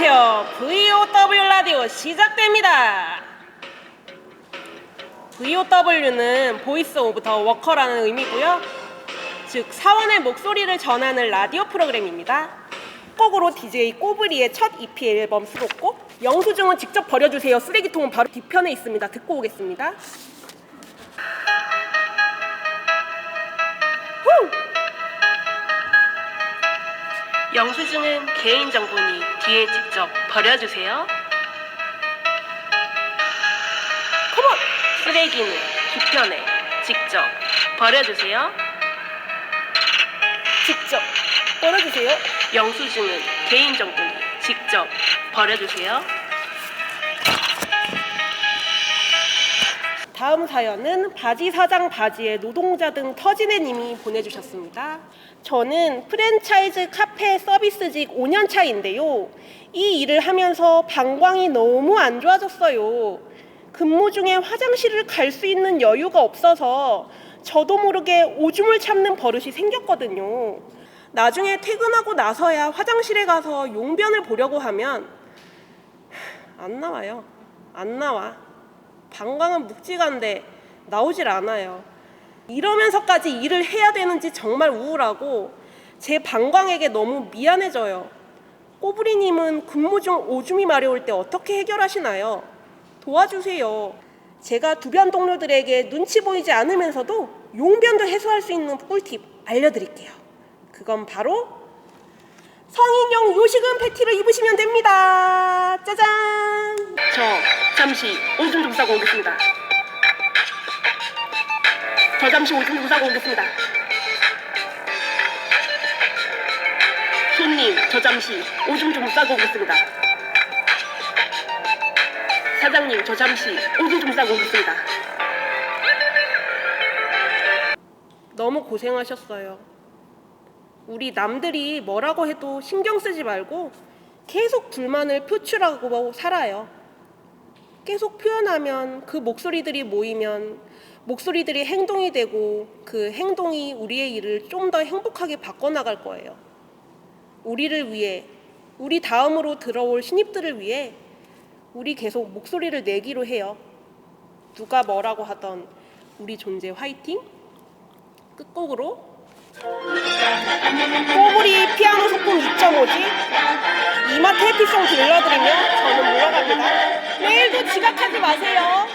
지금부터 VOW 라디오 시작됩니다. VOW는 보이스 오브 더 워커라는 의미고요. 즉 사원의 목소리를 전하는 라디오 프로그램입니다. 곡으로 DJ 꼬부리의 첫 EP 앨범 수록곡 영수증은 직접 버려주세요. 쓰레기통은 바로 뒤편에 있습니다. 듣고 오겠습니다. 영수증은 개인정보니 뒤에 직접 버려주세요. 컴온! 쓰레기는 뒤편에 직접 버려주세요. 직접 버려주세요. 영수증은 개인정보니 직접 버려주세요. 다음 사연은 바지 사장 바지에 노동자 등 터지네님이 보내주셨습니다. 저는 프랜차이즈 카페 서비스직 5년 차인데요. 이 일을 하면서 방광이 너무 안 좋아졌어요. 근무 중에 화장실을 갈 수 있는 여유가 없어서 저도 모르게 오줌을 참는 버릇이 생겼거든요. 나중에 퇴근하고 나서야 화장실에 가서 용변을 보려고 하면 안 나와요. 안 나와. 방광은 묵직한데 나오질 않아요. 이러면서까지 일을 해야 되는지 정말 우울하고 제 방광에게 너무 미안해져요. 꼬부리님은 근무 중 오줌이 마려울 때 어떻게 해결하시나요? 도와주세요. 제가 두변 동료들에게 눈치 보이지 않으면서도 용변도 해소할 수 있는 꿀팁 알려드릴게요. 그건 바로 성인용 요식은 패티를 입으시면 됩니다. 짜잔! 저 잠시 오줌 좀 싸고 오겠습니다. 저 잠시 오줌 좀 싸고 오겠습니다. 손님, 저 잠시 오줌 좀 싸고 오겠습니다. 사장님, 저 잠시 오줌 좀 싸고 오겠습니다. 너무 고생하셨어요. 우리 남들이 뭐라고 해도 신경 쓰지 말고 계속 불만을 표출하고 살아요. 계속 표현하면 그 목소리들이 모이면 목소리들이 행동이 되고 그 행동이 우리의 일을 좀 더 행복하게 바꿔나갈 거예요. 우리를 위해, 우리 다음으로 들어올 신입들을 위해 우리 계속 목소리를 내기로 해요. 누가 뭐라고 하던 우리 존재 화이팅! 끝곡으로 꼬부리 피아노 소품 2.5지 이마트 해피송 들려드리면 저는 물러갑니다. 지각하지 마세요.